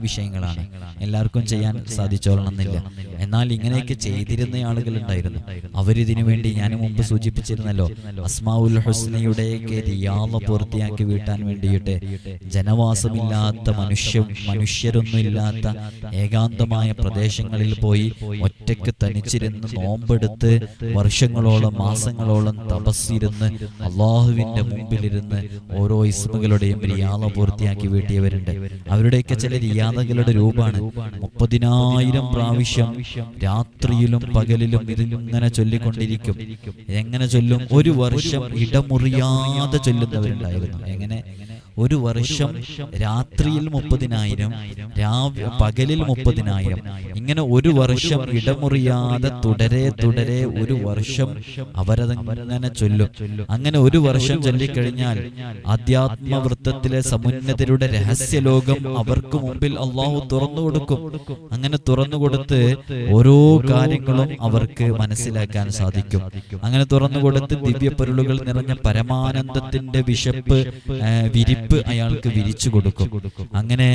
Speaker 1: വിഷയങ്ങളാണ്. എല്ലാവർക്കും ചെയ്യാൻ സാധിച്ചോളണമെന്നില്ല. എന്നാൽ ഇങ്ങനെയൊക്കെ ചെയ്തിരുന്ന ആളുകൾ ഉണ്ടായിരുന്നു. അവരിതിനു വേണ്ടി ഞാൻ മുമ്പ് സൂചിപ്പിച്ചിരുന്നല്ലോ അസ്മാഉൽ ഹുസ്നയുടെയൊക്കെ റിയാള പൂർത്തിയാക്കി വീട്ടാൻ വേണ്ടിയിട്ട് ജനവാസമില്ലാത്ത മനുഷ്യ മനുഷ്യരൊന്നും ഇല്ലാത്ത ഏകാന്തമായ പ്രദേശങ്ങളിൽ പോയി ഒറ്റയ്ക്ക് തനിച്ചിരുന്ന് നോമ്പെടുത്ത് വർഷങ്ങളോളം മാസങ്ങളോളം തപസ്സിരുന്ന് അള്ളാഹുവിന്റെ മുമ്പിലിരുന്ന് ഓരോ ഇസ്മുകളുടെയും റിയാദ പൂർത്തിയാക്കി വീട്ടിയവരുണ്ട്. അവരുടെയൊക്കെ ചില റിയാദകളുടെ രൂപമാണ്. മുപ്പതിനായിരം പ്രാവശ്യം രാത്രിയിലും പകലിലും ഇതിങ്ങനെ ചൊല്ലിക്കൊണ്ടിരിക്കും. എങ്ങനെ ചൊല്ലും? ഒരു വർഷം ഇടമുറിയാതെ ചൊല്ലുന്നവരുണ്ടായിരുന്നു. എങ്ങനെ? ഒരു വർഷം രാത്രിയിൽ മുപ്പതിനായിരം രാവിലെ പകലിൽ മുപ്പതിനായിരം. ഇങ്ങനെ ഒരു വർഷം ഇടമുറിയാതെ തുടരെ തുടരെ ഒരു വർഷം അവരതങ്ങനെ ചൊല്ലും. അങ്ങനെ ഒരു വർഷം ചൊല്ലിക്കഴിഞ്ഞാൽ ആധ്യാത്മവൃത്തത്തിലെ സമുന്നതരുടെ രഹസ്യലോകം അവർക്ക് മുമ്പിൽ അള്ളാഹു തുറന്നു കൊടുക്കും. അങ്ങനെ തുറന്നു കൊടുത്ത് ഓരോ കാര്യങ്ങളും അവർക്ക് മനസ്സിലാക്കാൻ സാധിക്കും. അങ്ങനെ തുറന്നു കൊടുത്ത് ദിവ്യപ്പൊരുളുകൾ നിറഞ്ഞ പരമാനന്ദത്തിന്റെ വിശപ്പ് ആ, വിരിപ്പ് അയാൾക്ക് വിരിച്ചു കൊടുക്കും. അങ്ങനെ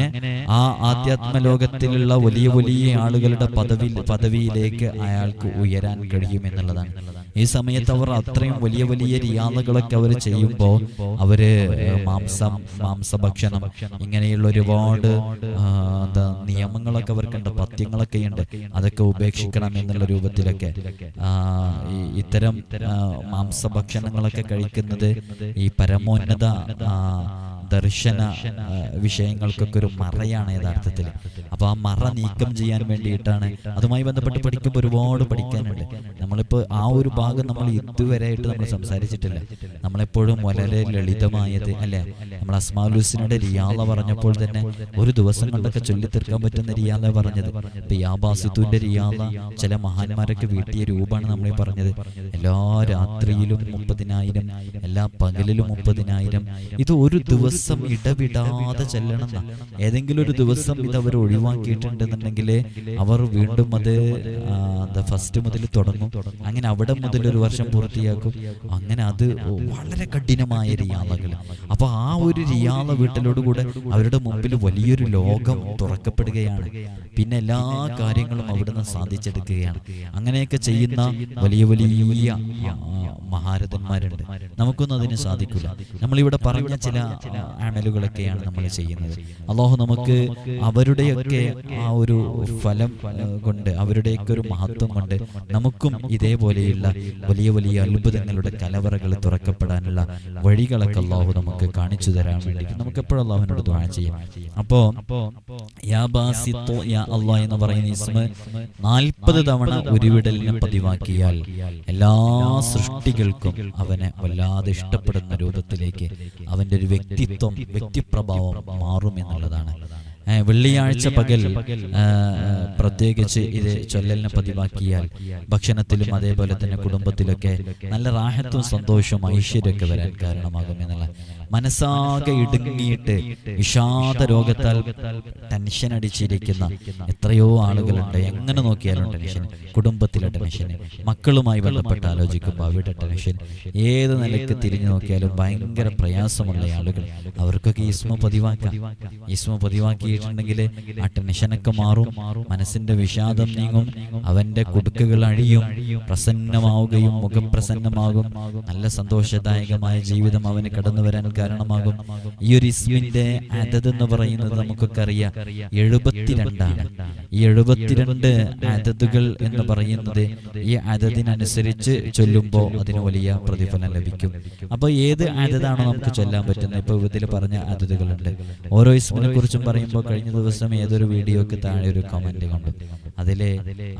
Speaker 1: ആ ആധ്യാത്മ ലോകത്തിലുള്ള വലിയ വലിയ ആളുകളുടെ പദവി പദവിയിലേക്ക് അയാൾക്ക് ഉയരാൻ കഴിയും എന്നുള്ളതാണ്. ഈ സമയത്ത് അവർ അത്രയും വലിയ വലിയ റിയാദകളൊക്കെ അവർ ചെയ്യുമ്പോൾ അവർ മാംസം മാംസഭക്ഷണം ഇങ്ങനെയുള്ള ഒരുപാട് എന്താ നിയമങ്ങളൊക്കെ അവർക്കുണ്ട് പത്യങ്ങളൊക്കെ ഉണ്ട്. അതൊക്കെ ഉപേക്ഷിക്കണം എന്നുള്ള രൂപത്തിലൊക്കെ. ഇത്തരം മാംസഭക്ഷണങ്ങളൊക്കെ കഴിക്കുന്നത് ഈ പരമോന്നത ആ, ദർശന വിഷയങ്ങൾക്കൊക്കെ ഒരു മറയാണ് യഥാർത്ഥത്തിൽ അപ്പൊ ആ മറ നീക്കം ചെയ്യാൻ വേണ്ടിയിട്ടാണ് അതുമായി ബന്ധപ്പെട്ട് പഠിക്കുമ്പോൾ ഒരുപാട് പഠിക്കാനുണ്ട്. നമ്മളിപ്പോ ആ ഒരു ഭാഗം നമ്മൾ ഇതുവരെയായിട്ട് നമ്മൾ സംസാരിച്ചിട്ടില്ല. നമ്മളെപ്പോഴും വളരെ ലളിതമായത് അല്ലെ? നമ്മൾ അസ്മാലുസിനുടെ റിയാള പറഞ്ഞപ്പോൾ തന്നെ ഒരു ദിവസം കൊണ്ടൊക്കെ ചൊല്ലിത്തീർക്കാൻ പറ്റുന്ന റിയാള പറഞ്ഞത്. ഇപ്പൊ യാബാസിത്തുവിന്റെ റിയാല ചില മഹാന്മാരൊക്കെ വീട്ടിയ രൂപമാണ് നമ്മൾ പറഞ്ഞത്. എല്ലാ രാത്രിയിലും മുപ്പതിനായിരം എല്ലാ പകലിലും മുപ്പതിനായിരം. ഇത് ഒരു ദിവസം ഇടവിടാതെ ചെല്ലണം ഏതെങ്കിലും ഒരു ദിവസം ഇത് അവർ ഒഴിവാക്കിയിട്ടുണ്ടെന്നുണ്ടെങ്കിൽ അവർ വീണ്ടും അത് ഫസ്റ്റ് മുതൽ തുടങ്ങും. അങ്ങനെ അവിടെ മുതൽ ഒരു വർഷം പൂർത്തിയാക്കും. അങ്ങനെ അത് വളരെ കഠിനമായ റിയാളകൾ അപ്പൊ ആ ഒരു റിയാള വീട്ടിലോടുകൂടെ അവരുടെ മുമ്പിൽ വലിയൊരു ലോകം തുറക്കപ്പെടുകയാണ്. പിന്നെ എല്ലാ കാര്യങ്ങളും അവിടുന്ന് സാധിച്ചെടുക്കുകയാണ്. അങ്ങനെയൊക്കെ ചെയ്യുന്ന വലിയ വലിയ മഹാരഥന്മാരുണ്ട്. നമുക്കൊന്നും അതിന് സാധിക്കില്ല നമ്മളിവിടെ പറഞ്ഞ ചില അമലുകളൊക്കെയാണ് നമ്മൾ ചെയ്യുന്നത്. അള്ളാഹു നമുക്ക് അവരുടെയൊക്കെ ആ ഒരു ഫലം കൊണ്ട് അവരുടെയൊക്കെ ഒരു മഹത്വം കൊണ്ട് നമുക്കും ഇതേപോലെയുള്ള വലിയ വലിയ അത്ഭുതങ്ങളുടെ കലവറകൾ തുറക്കപ്പെടാനുള്ള വഴികളൊക്കെ അള്ളാഹു നമുക്ക് കാണിച്ചു തരാൻ വേണ്ടി നമുക്ക് എപ്പോഴും അള്ളാഹുവിനോട് ദ്വാ ചെയ്യാം. അപ്പോ അള്ളാഹ് എന്ന് പറയുന്ന ഇസ്മ നാൽപ്പത് തവണ ഉരുവിടലിനെ പതിവാക്കിയാൽ എല്ലാ സൃഷ്ടികൾക്കും അവനെ വല്ലാതെ ഇഷ്ടപ്പെടുന്ന രൂപത്തിലേക്ക് അവന്റെ ഒരു വ്യക്തിത്വം വ്യക്തിപ്രഭാവം മാറും എന്നുള്ളതാണ്. ഏ, വെള്ളിയാഴ്ച പകൽ പ്രത്യേകിച്ച് ഇത് ചൊല്ലലിനെ പതിവാക്കിയാൽ ഭക്ഷണത്തിലും അതേപോലെ തന്നെ കുടുംബത്തിലൊക്കെ നല്ല റാഹത്തും സന്തോഷവും ഐശ്വര്യമൊക്കെ വരാൻ കാരണമാകും എന്നുള്ള മനസ്സാകെ ഇടുങ്ങിയിട്ട് വിഷാദ രോഗത്താൽ ടെൻഷൻ അടിച്ചിരിക്കുന്ന എത്രയോ ആളുകളുണ്ട്. എങ്ങനെ നോക്കിയാലും ടെൻഷൻ കുടുംബത്തിലെ ടെൻഷൻ മക്കളുമായി ബന്ധപ്പെട്ട് ആലോചിക്കുമ്പോൾ അവരുടെ ടെൻഷൻ ഏത് നിലയ്ക്ക് തിരിഞ്ഞു നോക്കിയാലും ഭയങ്കര പ്രയാസമുള്ള ആളുകൾ. അവർക്കൊക്കെ ഈസ്മ പതിവാക്കാം. ഈസ്മ പതിവാക്കിയിട്ടുണ്ടെങ്കിൽ ആ ടെൻഷനൊക്കെ മാറും. മനസ്സിന്റെ വിഷാദം നീങ്ങും. അവന്റെ കുടുക്കുകൾ അഴിയും. പ്രസന്നമാവുകയും മുഖം പ്രസന്നമാകും നല്ല സന്തോഷദായകമായ ജീവിതം അവന് കടന്നു വരാൻ കാരണമാകും. ഈ ഒരു ഇസ്മിന്റെ അതത് എന്ന് പറയുന്നത് നമുക്കൊക്കെ അറിയാം എഴുപത്തിരണ്ടാണ്. ഈ എഴുപത്തിരണ്ട് അതതുകൾ എന്ന് പറയുന്നത് ഈ അതതിനനുസരിച്ച് ചൊല്ലുമ്പോൾ അതിന് വലിയ പ്രതിഫലം ലഭിക്കും. അപ്പൊ ഏത് അതതാണോ നമുക്ക് ചൊല്ലാൻ പറ്റുന്നത്? ഇപ്പൊ ഇതിൽ പറഞ്ഞ അതതുകളുണ്ട്. ഓരോ ഇസ്മിനെ കുറിച്ചും പറയുമ്പോൾ കഴിഞ്ഞ ദിവസം ഏതൊരു വീഡിയോക്ക് താഴെ ഒരു കമന്റ് കണ്ടു. അതിലെ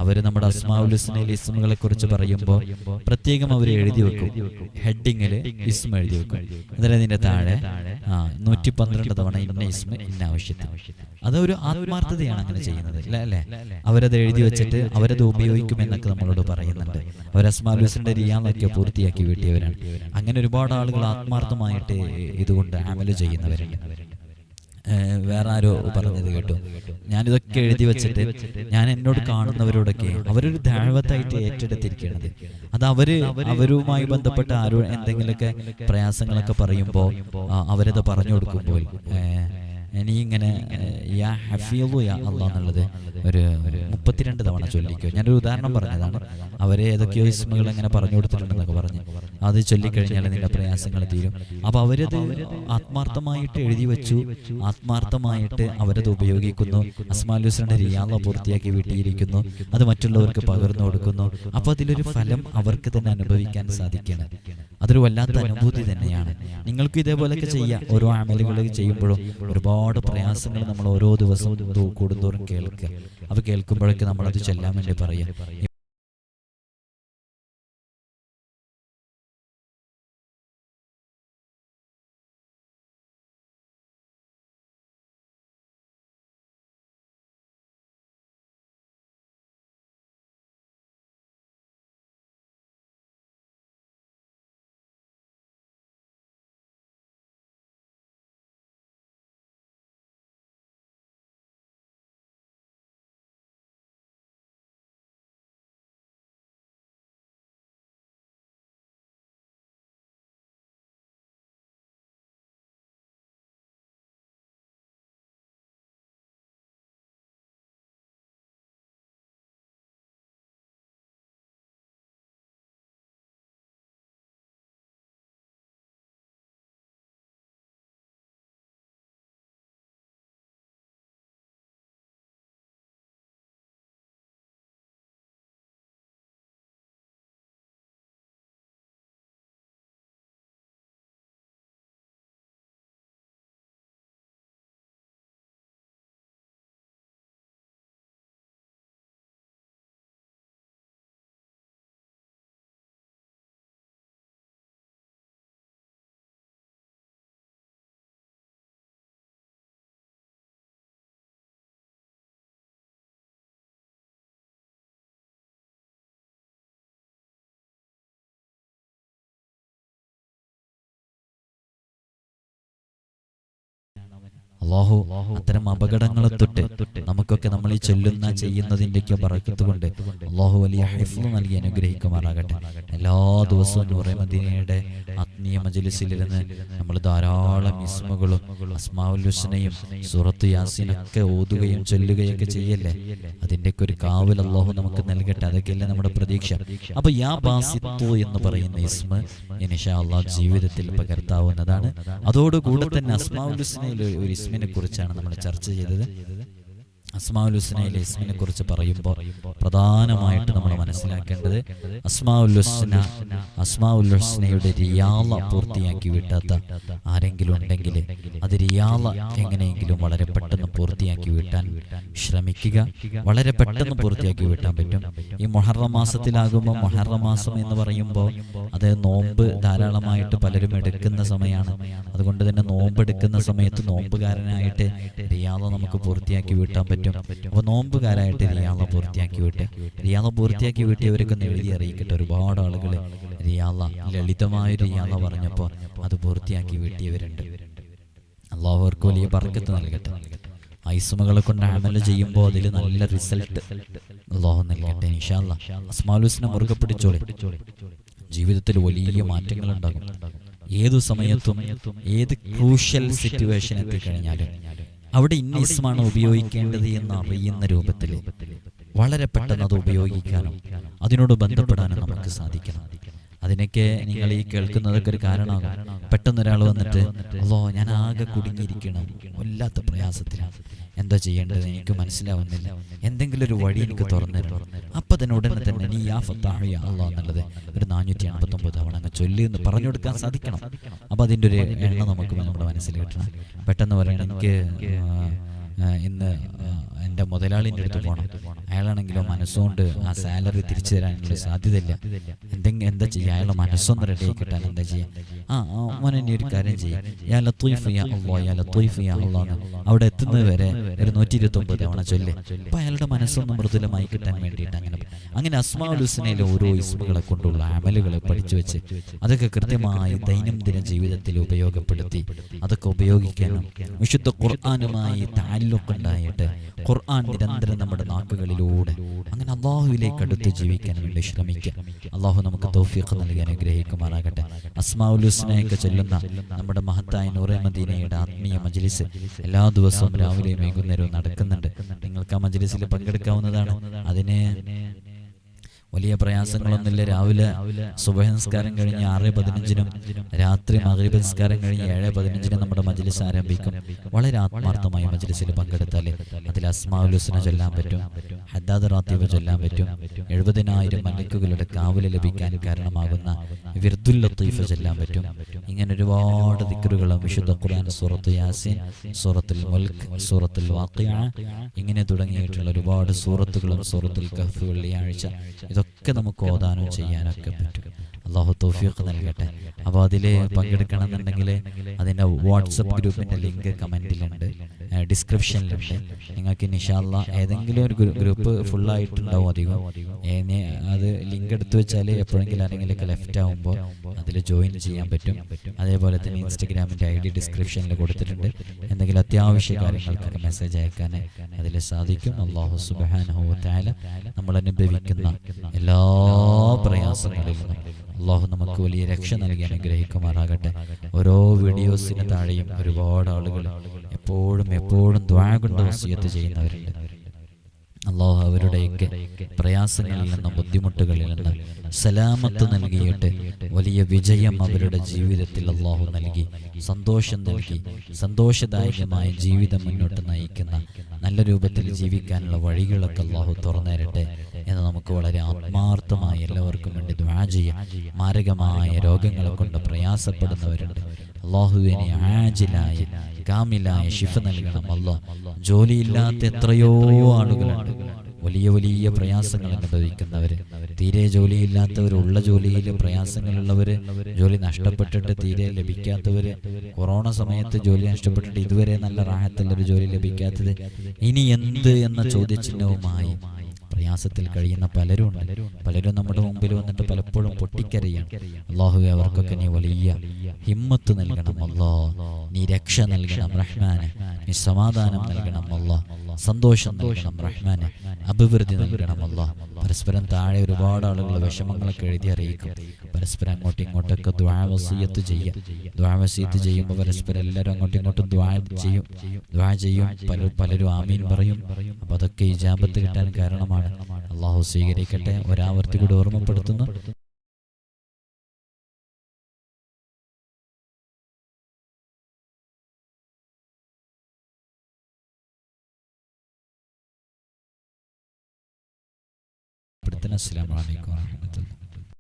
Speaker 1: അവർ നമ്മുടെ അസ്മാഉലുസ്നയിൽ ഇസ്മുകളെ കുറിച്ച് പറയുമ്പോൾ പ്രത്യേകം അവർ എഴുതി വെക്കും. ഹെഡിങ്ങിൽ ഇസ്മ എഴുതി വെക്കും. എന്നിട്ട് അതിന്റെ താഴെ. നൂറ്റി പന്ത്രണ്ട് തവണ ഇന്ന ഇസ്മ ഇന്ന ആവശ്യത്തിന്. അതൊരു ആത്മാർത്ഥതയാണ് അങ്ങനെ ചെയ്യുന്നത്. അല്ലേ അല്ലേ? അവരത് എഴുതി വെച്ചിട്ട് അവരത് ഉപയോഗിക്കുമെന്നൊക്കെ നമ്മളോട് പറയുന്നുണ്ട്. അവർ അസ്മാബിസിന്റെ റിയാന്നൊക്കെ പൂർത്തിയാക്കി വീട്ടിയവരാണ്. അങ്ങനെ ഒരുപാട് ആളുകൾ ആത്മാർത്ഥമായിട്ട് ഇതുകൊണ്ട് അമൽ ചെയ്യുന്നവരുണ്ട്. വേറെ ആരോ പറഞ്ഞത് കേട്ടു. ഞാനിതൊക്കെ എഴുതി വെച്ചിട്ട് ഞാൻ എന്നോട് കാണുന്നവരോടൊക്കെ അവരൊരു ദാഴ്വത്തായിട്ട് ഏറ്റെടുത്തിരിക്കുന്നത് അത് അവർ അവരുമായി ബന്ധപ്പെട്ട ആരോ എന്തെങ്കിലുമൊക്കെ പ്രയാസങ്ങളൊക്കെ പറയുമ്പോൾ അവരത് പറഞ്ഞു കൊടുക്കുമ്പോൾ ഇനി ഇങ്ങനെ യാ ഹഫീലു യാ അള്ളാഹ് എന്നുള്ളത് ഒരു മുപ്പത്തിരണ്ട് തവണ ചൊല്ലിക്കോ. ഞാനൊരു ഉദാഹരണം പറഞ്ഞതാണ്. അവരെ ഏതൊക്കെയോ ഇസ്മകൾ എങ്ങനെ പറഞ്ഞു കൊടുത്തിട്ടുണ്ടെന്നൊക്കെ പറഞ്ഞ്. അത് ചൊല്ലിക്കഴിഞ്ഞാൽ നിന്റെ പ്രയാസങ്ങൾ തീരും. അപ്പൊ അവരത് ആത്മാർത്ഥമായിട്ട് എഴുതി വെച്ചു. ആത്മാർത്ഥമായിട്ട് അവരത് ഉപയോഗിക്കുന്നു. അസ്മാലുസ്ലിന്റെ റിയാള പൂർത്തിയാക്കി വീട്ടിയിരിക്കുന്നു. അത് മറ്റുള്ളവർക്ക് പകർന്നു കൊടുക്കുന്നു. അപ്പോൾ അതിലൊരു ഫലം അവർക്ക് തന്നെ അനുഭവിക്കാൻ സാധിക്കണം അതൊരു വല്ലാത്ത അനുഭൂതി തന്നെയാണ്. നിങ്ങൾക്ക് ഇതേപോലെയൊക്കെ ചെയ്യാം. ഓരോ അമലുകൾ ചെയ്യുമ്പോഴും ഒരുപാട് പ്രയാസങ്ങൾ നമ്മൾ ഓരോ ദിവസവും കൂടുന്തോറും കേൾക്കുക. അത് കേൾക്കുമ്പോഴൊക്കെ നമ്മളത് ചെല്ലാൻ വേണ്ടി പറയാം അള്ളാഹു അത്തരം അപകടങ്ങളെ തൊട്ട് നമുക്കൊക്കെ നമ്മൾ ഈ ചൊല്ലുന്ന ചെയ്യുന്നതിന്റെയൊക്കെ പറക്കത്ത് കൊണ്ട് അള്ളാഹു വലിയ ഹെഫ് നൽകി അനുഗ്രഹിക്കുമാറാകട്ടെ. എല്ലാ ദിവസവും നൂറെ മദീനയുടെ ആത്മീയ മജലിസിലിരുന്ന് നമ്മൾ ധാരാളം ഇസ്മുകളും അസ്മാവുലുസ്നയും സുറത്ത് യാസിനൊക്കെ ഓതുകയും ചൊല്ലുകയൊക്കെ ചെയ്യല്ലേ? അതിന്റെയൊക്കെ ഒരു കാവൽ അള്ളാഹു നമുക്ക് നൽകട്ടെ. അതൊക്കെയല്ലേ നമ്മുടെ പ്രതീക്ഷ. അപ്പൊ യാ ബാസിത്തു എന്ന് പറയുന്ന ഇസ്മ ഇനിഷാ അള്ളാഹ് ജീവിതത്തിൽ പകർത്താവുന്നതാണ്. അതോടുകൂടെ തന്നെ അസ്മാവുൽ ഒരു ഇസ്മിനെ കുറിച്ചാണ് നമ്മൾ ചർച്ച ചെയ്തത്. അസ്മാഉൽ ഹുസ്നയിലെ ഇസ്മിനെ കുറിച്ച് പറയുമ്പോൾ പ്രധാനമായിട്ട് നമ്മൾ മനസ്സിലാക്കേണ്ടത് അസ്മാഉൽ ഹുസ്നയുടെ റിയാള പൂർത്തിയാക്കി വിട്ടാത്ത ആരെങ്കിലും ഉണ്ടെങ്കിൽ അത് റിയാള എങ്ങനെയെങ്കിലും വളരെ പെട്ടെന്ന് പൂർത്തിയാക്കി വിട്ടാൻ ശ്രമിക്കുക. വളരെ പെട്ടെന്ന് പൂർത്തിയാക്കി വിട്ടാൻ പറ്റും. ഈ മൊഹറ മാസത്തിലാകുമ്പോൾ മൊഹറ മാസം എന്ന് പറയുമ്പോൾ അത് നോമ്പ് ധാരാളമായിട്ട് പലരും എടുക്കുന്ന സമയമാണ്. അതുകൊണ്ട് തന്നെ നോമ്പ് എടുക്കുന്ന സമയത്ത് നോമ്പുകാരനായിട്ട് റിയാള നമുക്ക് പൂർത്തിയാക്കി വിട്ടാൻ പറ്റും. അപ്പോൾ നോമ്പുകാരായിട്ട് റിയാള പൂർത്തിയാക്കി വിട്ട് റിയാള പൂർത്തിയാക്കി വീട്ടിയവരൊക്കെ ഒന്ന് എഴുതി അറിയിക്കട്ടെ. ഒരുപാട് ആളുകൾ റിയാള ലളിതമായ റിയാള പറഞ്ഞപ്പോൾ അത് പൂർത്തിയാക്കി വീട്ടിയവരുണ്ട്. അള്ളാഹുവർക്ക് വലിയ പറക്കത്ത് നൽകട്ടെ. ഐസുമകളെ കൊണ്ട് അമല ചെയ്യുമ്പോൾ അതിൽ നല്ല റിസൾട്ട് അള്ളാഹു നൽകട്ടെ ഇൻഷാല്ല അസ്മാലുസിനെ മുറുകെ പിടിച്ചോളി. ജീവിതത്തിൽ വലിയ മാറ്റങ്ങൾ ഉണ്ടാകും. ഏതു സമയത്തും ഏത് ക്രൂഷ്യൽ സിറ്റുവേഷൻ എത്തിക്കഴിഞ്ഞാലും അവിടെ ഇന്ന ഇസ്മാണ് ഉപയോഗിക്കേണ്ടത് എന്ന് അറിയുന്ന രൂപത്തിൽ വളരെ പെട്ടെന്ന് അത് ഉപയോഗിക്കാനും അതിനോട് ബന്ധപ്പെടാനും നമുക്ക് സാധിക്കണം. അതിനൊക്കെ നിങ്ങൾ ഈ കേൾക്കുന്നതൊക്കെ ഒരു കാരണമാകും. പെട്ടെന്ന് ഒരാൾ വന്നിട്ട് അല്ലോ ഞാൻ ആകെ കുടുങ്ങിയിരിക്കണം. വല്ലാത്ത പ്രയാസത്തിലാണ്. എന്താ ചെയ്യേണ്ടത് എനിക്ക് മനസ്സിലാവുന്നില്ല. എന്തെങ്കിലും ഒരു വഴി എനിക്ക് തുറന്നു തരണം അപ്പൊ തന്നെ ഉടനെ തന്നെ നീ യാ ഫത്താഹ് യാ എന്നുള്ളത് ഒരു നാനൂറ്റി അൻപത്തൊമ്പത് തവണ അങ്ങ് ചൊല്ലി എന്ന് പറഞ്ഞു കൊടുക്കാൻ സാധിക്കണം. അപ്പൊ അതിന്റെ ഒരു എണ്ണ നമുക്ക് നമ്മുടെ മനസ്സിൽ കിട്ടണം. പെട്ടെന്ന് പറയണം എനിക്ക് ആ, ആ, ഇന്ന് എന്റെ മുതലാളിന്റെ അടുത്ത് പോകണം അയാളാണെങ്കിലോ മനസ്സുകൊണ്ട് ആ സാലറി തിരിച്ചു തരാനുള്ള സാധ്യതയില്ല. എന്തെങ്കിലും എന്താ ചെയ്യുക അയാളെ മനസ്സൊന്ന് റെഡി കിട്ടാൻ എന്താ ചെയ്യുക ആ മോനെ ഒരു കാര്യം ചെയ്യും. യാ ലത്തീഫ് യാ അള്ളാ യാ ലത്തീഫ് യാ അള്ളാ അവിടെ എത്തുന്നത് വരെ ഒരു നൂറ്റി ഇരുപത്തി ഒമ്പത് തവണ ചൊല്ല്. അപ്പം അയാളുടെ മനസ്സൊന്ന് മൃദുലമായി കിട്ടാൻ വേണ്ടിയിട്ട് അങ്ങനെ അങ്ങനെ അസ്മാഉൽ ഹുസ്നയിലെ ഓരോ ഇസ്മുകളെ കൊണ്ടുള്ള അമലുകളെ പഠിച്ചു വെച്ച് അതൊക്കെ കൃത്യമായി ദൈനംദിന ജീവിതത്തിൽ ഉപയോഗപ്പെടുത്തി. അതൊക്കെ ഉപയോഗിക്കാനും വിശുദ്ധ ഖുർആാനുമായി താലൊക്കെ ഉണ്ടായിട്ട് ഖുർആൻ നിരന്തരം നമ്മുടെ നാക്കുകളിലൂടെ അങ്ങനെ അള്ളാഹുവിലേക്ക് അടുത്ത് ജീവിക്കാൻ വേണ്ടി ശ്രമിക്കുക. അള്ളാഹു നമുക്ക് തോഫിയൊക്കെ നൽകി അനുഗ്രഹിക്കുമാറാകട്ടെ. അസ്മാഉൽ ഹുസ്നയൊക്കെ ചൊല്ലുന്ന നമ്മുടെ മഹത്തായ നൂറെ മദീനയുടെ ആത്മീയ മജ്ലിസ് എല്ലാ ദിവസവും രാവിലെയും വൈകുന്നേരവും നടക്കുന്നുണ്ട്. നിങ്ങൾക്ക് ആ മജ്ലിസിൽ പങ്കെടുക്കാവുന്നതാണ്. അതിന് വലിയ പ്രയാസങ്ങളൊന്നുമില്ല. രാവിലെ സുബഹംസ്കാരം കഴിഞ്ഞ് ആറ് പതിനഞ്ചിനും രാത്രി മകരീബ് നിസ്കാരം കഴിഞ്ഞ് ഏഴ് പതിനഞ്ചിനും നമ്മുടെ മജ്ലിസ് ആരംഭിക്കും. വളരെ ആത്മാർത്ഥമായി മജ്ലിസിൽ പങ്കെടുത്താൽ അതിൽ അസ്മാഉൽ ഹുസ്ന ചൊല്ലാൻ പറ്റും ഹദ്ദാദ് റാത്തീബ് ചൊല്ലാൻ പറ്റും എഴുപതിനായിരം മലക്കുകളുടെ കാവൽ ലഭിക്കാൻ കാരണമാകുന്ന വിർദുൽ ലത്തീഫ് ചൊല്ലാൻ പറ്റും. ഇങ്ങനെ ഒരുപാട് ദിക്കറുകളും വിശുദ്ധ ഖുർആൻ സൂറത്ത് യാസിൻ സൂറത്തുൽ മുൽക്ക് സൂറത്തുൽ വാക്കിയ ഇങ്ങനെ തുടങ്ങിയിട്ടുള്ള ഒരുപാട് സൂറത്തുകളും സൂറത്തുൽ കഹ്ഫ് വെള്ളിയാഴ്ച ഇതൊക്കെ നമുക്ക് ഓതാനും ചെയ്യാനൊക്കെ പറ്റും. അള്ളാഹു തൗഫീഖ് നൽകട്ടെ. അപ്പോൾ അതിൽ പങ്കെടുക്കണമെന്നുണ്ടെങ്കിൽ അതിന്റെ വാട്സപ്പ് ഗ്രൂപ്പിന്റെ ലിങ്ക് കമന്റിലുണ്ട്. ഡിസ്ക്രിപ്ഷനിലുണ്ട്. നിങ്ങൾക്ക് നിഷാല്ല ഏതെങ്കിലും ഒരു ഗ്രൂ- ഗ്രൂപ്പ് ഫുള്ളായിട്ടുണ്ടാവും അധികം. അത് ലിങ്ക് എടുത്തു വെച്ചാൽ എപ്പോഴെങ്കിലും ആരെങ്കിലുമൊക്കെ ലെഫ്റ്റ് ആകുമ്പോൾ അതിൽ ജോയിൻ ചെയ്യാൻ പറ്റും. അതേപോലെ തന്നെ ഇൻസ്റ്റഗ്രാമിന്റെ ഐ ഡി ഡിസ്ക്രിപ്ഷനിൽ കൊടുത്തിട്ടുണ്ട്. എന്തെങ്കിലും അത്യാവശ്യ കാര്യങ്ങൾക്കൊക്കെ മെസ്സേജ് അയക്കാൻ അതിൽ സാധിക്കും. അള്ളാഹു സുബാൻ താല നമ്മൾ അനുഭവിക്കുന്ന എല്ലാ പ്രയാസങ്ങളിൽ നിന്നും അള്ളാഹു നമുക്ക് വലിയ രക്ഷ നൽകി അനുഗ്രഹിക്കുമാറാകട്ടെ. ഓരോ വീഡിയോസിന് താഴെയും ഒരുപാട് ആളുകൾ എപ്പോഴും എപ്പോഴും ദ്വാ കൊണ്ട് വസിയത്ത് ചെയ്യുന്നവരുണ്ട്. അള്ളാഹു അവരുടെയൊക്കെ പ്രയാസങ്ങളിൽ നിന്നും ബുദ്ധിമുട്ടുകളിൽ നിന്ന് സലാമത്ത് നൽകിയിട്ട് വലിയ വിജയം അവരുടെ ജീവിതത്തിൽ അള്ളാഹു നൽകി. സന്തോഷം നൽകി. സന്തോഷദായകമായ ജീവിതം മുന്നോട്ട് നയിക്കുന്ന നല്ല രൂപത്തിൽ ജീവിക്കാനുള്ള വഴികളൊക്കെ അള്ളാഹു തുറന്നേരട്ടെ എന്ന് നമുക്ക് വളരെ ആത്മാർത്ഥമായി എല്ലാവർക്കും വേണ്ടി ദ്വാ ചെയ്യാം. മാരകമായ രോഗങ്ങളെ കൊണ്ട് പ്രയാസപ്പെടുന്നവരുണ്ട്. അള്ളാഹുവിനെ ആജിലായ കാമിലായ ഷിഫ നൽകണം അല്ലോ ജോലിയില്ലാത്ത എത്രയോ ആളുകളുണ്ട് വലിയ വലിയ പ്രയാസങ്ങൾ അനുഭവിക്കുന്നവര്. തീരെ ജോലിയില്ലാത്തവർ ഉള്ള ജോലിയിൽ പ്രയാസങ്ങളുള്ളവര് ജോലി നഷ്ടപ്പെട്ടിട്ട് തീരെ ലഭിക്കാത്തവര് കൊറോണ സമയത്ത് ജോലി നഷ്ടപ്പെട്ടിട്ട് ഇതുവരെ നല്ല റാഹത്തുള്ളൊരു ജോലി ലഭിക്കാത്തത്. ഇനി എന്ത് എന്ന ചോദ്യചിഹ്നവുമായി പ്രയാസത്തിൽ കഴിയുന്ന പലരും പലരും നമ്മുടെ മുമ്പിൽ വന്നിട്ട് പലപ്പോഴും പൊട്ടിക്കരയാണ്. അള്ളാഹു അവർക്കൊക്കെ നീ വലിയ ഹിമ്മത്ത് നൽകണം അല്ലോ നീ രക്ഷ നൽകണം റഹ്മാന്. നീ സമാധാനം നൽകണം അല്ലോ സന്തോഷം നൽകണം റഹ്മാന്. അഭിവൃദ്ധി നൽകണം അല്ലോ പരസ്പരം താഴെ ഒരുപാട് ആളുകൾ വിഷമങ്ങളൊക്കെ എഴുതി അറിയിക്കും. പരസ്പരം അങ്ങോട്ടും ഇങ്ങോട്ടൊക്കെ ദ്വാവസീയത്ത് ചെയ്യാം ദ്വാവസീയത്ത് ചെയ്യുമ്പോൾ പരസ്പരം എല്ലാവരും അങ്ങോട്ടും ഇങ്ങോട്ടും ദ്വാ ചെയ്യും. ദ്വാ ചെയ്യും. പല പലരും ആമീൻ പറയും. അപ്പൊ അതൊക്കെ ഇജാബത്ത് കിട്ടാൻ കാരണമാണ് അള്ളാഹു സ്വീകരിക്കട്ടെ. ഒരാവർത്തി കൂടി ഓർമ്മപ്പെടുത്തുന്നു. അസ്സാം അലൈക്കും വറഹ്മത്തുള്ളാഹി